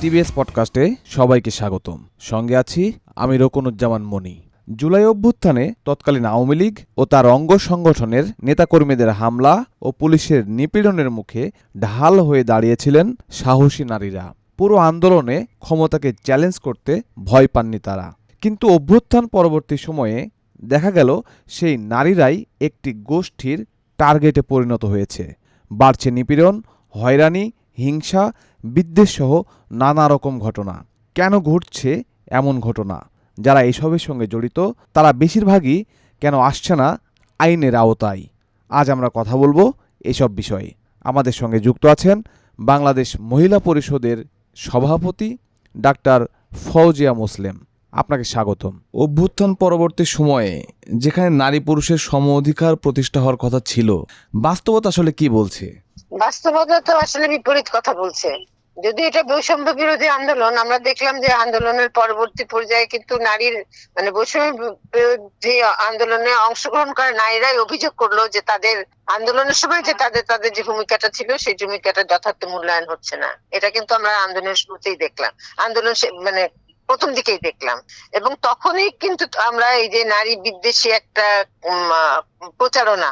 TVS পডকাস্টে সবাইকে স্বাগতম। সঙ্গে আছি আমি রকনুজ্জামান মনি জুলাই অভ্যুত্থানে তৎকালীন আওয়ামী লীগ ও তার অঙ্গ সংগঠনের নেতাকর্মীদের হামলা ও পুলিশের নিপীড়নের মুখে ঢাল হয়ে দাঁড়িয়েছিলেন সাহসী নারীরা। পুরো আন্দোলনে ক্ষমতাকে চ্যালেঞ্জ করতে ভয় পাননি তারা। কিন্তু অভ্যুত্থান পরবর্তী সময়ে দেখা গেল সেই নারীরাই একটি গোষ্ঠীর টার্গেটে পরিণত হয়েছে। বাড়ছে নিপীড়ন, হয়রানি, হিংসা বিদ্বেষসহ নানা রকম ঘটনা। কেন ঘটছে এমন ঘটনা? যারা এসবের সঙ্গে জড়িত, তারা বেশিরভাগই কেন আসছে না আইনের আওতায়? আজ আমরা কথা বলব এসব বিষয়ে। আমাদের সঙ্গে যুক্ত আছেন বাংলাদেশ মহিলা পরিষদের সভাপতি ডাক্তার ফৌজিয়া মুসলিম। আপনাকে স্বাগতম। অভ্যুত্থান পরবর্তী সময়ে যেখানে নারী পুরুষের সম অধিকার প্রতিষ্ঠা হওয়ার কথা ছিল বাস্তবতা আসলে কি বলছে? বাস্তবতা তো আসলে বিপরীত কথা বলছে। যদি এটা বৈষম্য বিরোধী আন্দোলন আমরা দেখলাম যে আন্দোলনের পরবর্তী পর্যায়ে কিন্তু নারীর মানে বৈষম্য বিরোধী আন্দোলনে অংশগ্রহণ করা নারীরাই অভিযোগ করল যে তাদের আন্দোলনের সময় যে তাদের তাদের যে ভূমিকাটা ছিল সেই ভূমিকাটা যথার্থ মূল্যায়ন হচ্ছে না। এটা কিন্তু আমরা আন্দোলনের শুরুতেই দেখলাম। আন্দোলন সে- মানে প্রথম দিকেই দেখলাম। এবং তখনই কিন্তু আমরা এই যে নারী বিদ্বেষী একটা প্রচারণা।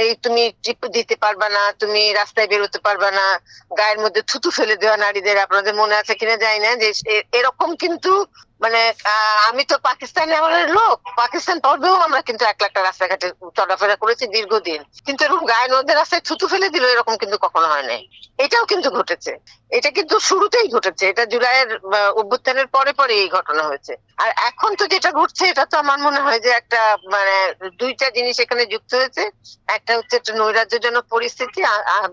এই তুমি টিপ দিতে পারবা না, তুমি রাস্তায় বেরোতে পারবা না, গায়ের মধ্যে থুতু ফেলে দেওয়া নারীদের, আপনাদের মনে আছে কিনা জানি না, যে এরকম কিন্তু মানে আমি তো পাকিস্তানে আমাদের লোক, পাকিস্তান পর্বেও আমরা কিন্তু এক লাখটা রাস্তাঘাটে চলাফেরা করেছি দীর্ঘদিন। কিন্তু এরকম গায়ের মধ্যে রাস্তায় থুতু ফেলে দিল এরকম কিন্তু কখনো হয় নাই। এটাও কিন্তু ঘটেছে। এটা কিন্তু শুরুতেই ঘটেছে। এটা জুলাইয়ের অভ্যুত্থানের পরে পরে এই ঘটনা হয়েছে। আর এখন তো যেটা ঘটছে, এটা তো আমার মনে হয় যে একটা মানে দুইটা জিনিস এখানে যুক্ত হয়েছে। একটা হচ্ছে একটা নৈরাজ্যজনক পরিস্থিতি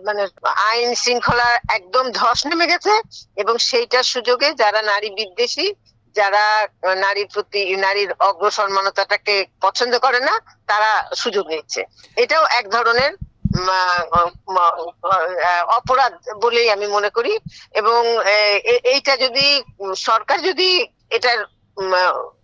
মানে আইন শৃঙ্খলা একদম ধস নেমে গেছে এবং সেইটার সুযোগে যারা নারী বিদ্বেষী, যারা নারীর প্রতি, নারীর অগ্রসম্মানতাটাকে পছন্দ করে না, তারা সুযোগ নিচ্ছে। এটাও এক ধরনের অপরাধ বলেই আমি মনে করি এবং এইটা যদি সরকার যদি এটার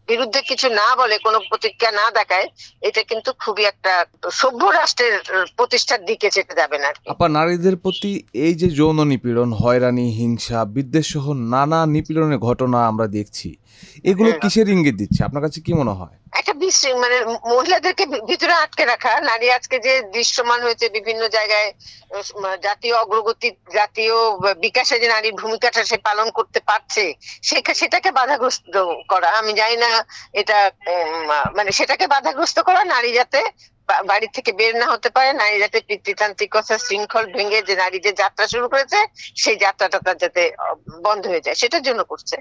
বিরুদ্ধে কিছু না বলে কোনো প্রতিক্রিয়া না দেখায় এটা কিন্তু খুবই একটা সভ্য রাষ্ট্রের প্রতিষ্ঠার দিকে যেতে যাবে না আপা নারীদের প্রতি এই যে যৌন নিপীড়ন হয়রানি হিংসা বিদ্বেষ সহ নানা নিপীড়নের ঘটনা আমরা দেখছি এগুলো কিসের ইঙ্গিত দিচ্ছে? আপনার কাছে কি মনে হয়? মানে মহিলাদেরকে ভিতরে আটকে রাখা, নারী আজকে যে দৃশ্যমান হয়েছে বিভিন্ন জায়গায় জাতীয় অগ্রগতি, জাতীয় বিকাশে যে নারীর ভূমিকাটা সে পালন করতে পারছে সেটাকে বাধাগ্রস্ত করা। আমি জানি না এটা মানে সেটাকে বাধাগ্রস্ত করা নারী যাতে বাড়ি থেকে বের না হতে পারে, নারী যাতে পিতৃতান্ত্রিকতা শৃঙ্খল ভেঙে যে নারী যে যাত্রা শুরু করেছে, সেই যাত্রাটা তার যাতে বন্ধ হয়ে যায়, সেটার জন্য করছে।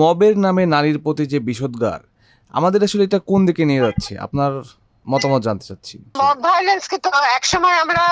মবের নামে নারীর প্রতি যে বিষোদ্গার আমাদের আসলে এটা কোন দিকে নিয়ে যাচ্ছে? আপনার মতামত জানতে চাচ্ছি। মব ভায়োলেন্স কে তো একসময় আমরা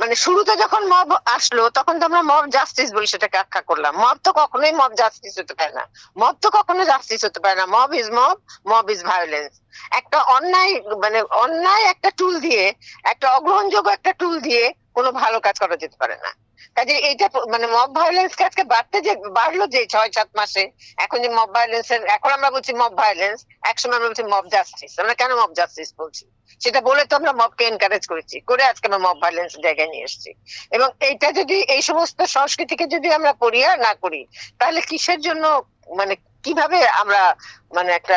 মানে শুরুতে যখন মব আসলো, তখন তো আমরা মব জাস্টিস বলে সেটাকে আখ্যা করলাম। মব তো কখনোই মব জাস্টিস হতে পারে না। মব তো কখনো জাস্টিস হতে পারে না। Mob is mob mob is violence একটা অন্যায় মানে অন্যায় একটা টুল দিয়ে, একটা অগ্রহণযোগ্য একটা টুল দিয়ে কোনো ভালো কাজ করা যেতে পারে না। কাজে এইটা মানে মব ভায়োলেন্স আজকে বাড়তে যে, বাড়লো যে ছয়, সাত মাসে, এখন যে মব ভায়োলেন্স এখন আমরা বলছি মব ভায়োলেন্স একসময় আমরা বলছি মব জাস্টিস আমরা কেন মব জাস্টিস বলছি? সেটা বলে তো আমরা মবকে এনকারেজ করেছি, করে আজকে আমরা মব ভায়োলেন্স জায়গায় নিয়ে এসেছি। এবং এইটা যদি, এই সমস্ত সংস্কৃতিকে যদি আমরা পরিহার না করি, তাহলে কিসের জন্য মানে কীভাবে আমরা মানে একটা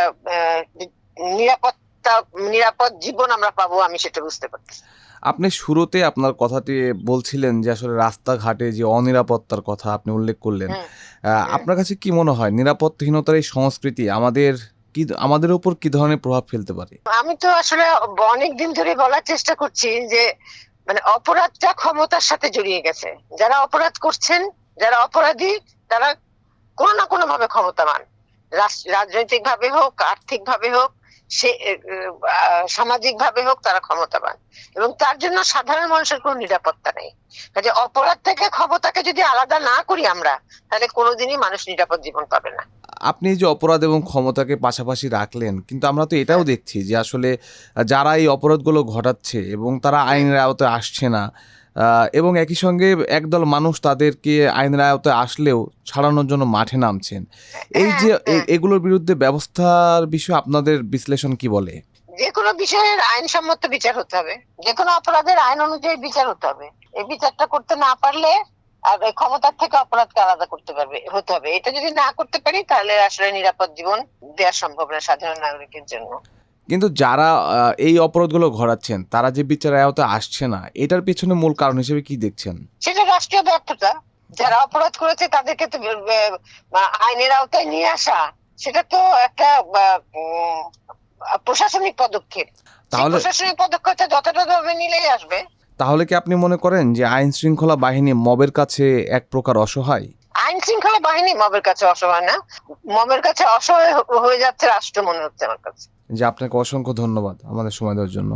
নিরাপত্তা, নিরাপদ জীবন আমরা পাবো আমি সেটা বুঝতে পারছি আপনি শুরুতে আপনার কথাটি বলছিলেন যে আসলে রাস্তাঘাটে যে অনিরাপত্তার কথা আপনি উল্লেখ করলেন আহ, আপনার কাছে কি মনে হয় নিরাপত্তাহীনতার এই সংস্কৃতি আমাদের কি আমাদের উপর কি ধরনের প্রভাব ফেলতে পারে? আমি তো আসলে অনেক দিন ধরে বলার চেষ্টা করছি যে মানে অপরাধটা ক্ষমতার সাথে জড়িয়ে গেছে। যারা অপরাধ করছেন যারা অপরাধী তারা কোনো না কোনো ভাবে ক্ষমতাবান। রাজনৈতিক ভাবে হোক আর্থিক ভাবে হোক সে সামাজিক ভাবে হোক তারা ক্ষমতাবান। এবং তার জন্য সাধারণ মানুষের কোনো নিরাপত্তা নেই। কাজে অপরাধ থেকে ক্ষমতাকে যদি আলাদা না করি আমরা, তাহলে কোনোদিনই মানুষ নিরাপদ জীবন পাবে না। আপনি যে অপরাধ এবং ক্ষমতাকে পাশাপাশি রাখলেন, কিন্তু আমরা তো এটাও দেখছি যে আসলে, যারা এই অপরাধগুলো ঘটাচ্ছে এবং তারা আইনের আওতায় আসছে না এবং একই সঙ্গে একদল মানুষ তাদেরকে আইনের আওতায় আসলেও ছাড়ানোর জন্য মাঠে নামছেন। এই যে এগুলোর বিরুদ্ধে ব্যবস্থার বিষয়ে আপনাদের বিশ্লেষণ কি বলে? যে কোনো বিষয়ের আইনসম্মত বিচার হতে হবে। যে কোনো অপরাধের আইন অনুযায়ী বিচার হতে হবে। এই বিচারটা করতে না পারলে আর ক্ষমতার থেকে অপরাধকে আলাদা করতে পারবে হতে হবে। এটা যদি না করতে পারি তাহলে আসলে নিরাপদ জীবন দেওয়া সম্ভব না সাধারণ নাগরিকের জন্য। কিন্তু যারা এই অপরাধগুলো ঘটাচ্ছেন তারা যে বিচারের আওতায় আসছে না এটার পিছনে মূল কারণ হিসেবে কি দেখছেন? সেটা রাষ্ট্রীয় ব্যর্থতা। যারা অপরাধ করেছে তাদেরকে তো আইনের আওতায় নিয়ে আসা সেটা তো একটা প্রশাসনিক পদক্ষেপ। তাহলে প্রশাসনিক পদক্ষেপটা যথাযথভাবে নিলেই আসবে। তাহলে কি আপনি মনে করেন যে আইন শৃঙ্খলা বাহিনী মবের কাছে এক প্রকার অসহায়? আইন শৃঙ্খলা বাহিনী মবের কাছে অসহায় না। মবের কাছে অসহায় হয়ে যাচ্ছে রাষ্ট্র মনে হচ্ছে আমার কাছে। যে আপনাকে অসংখ্য ধন্যবাদ আমাদের সময় দেওয়ার জন্য।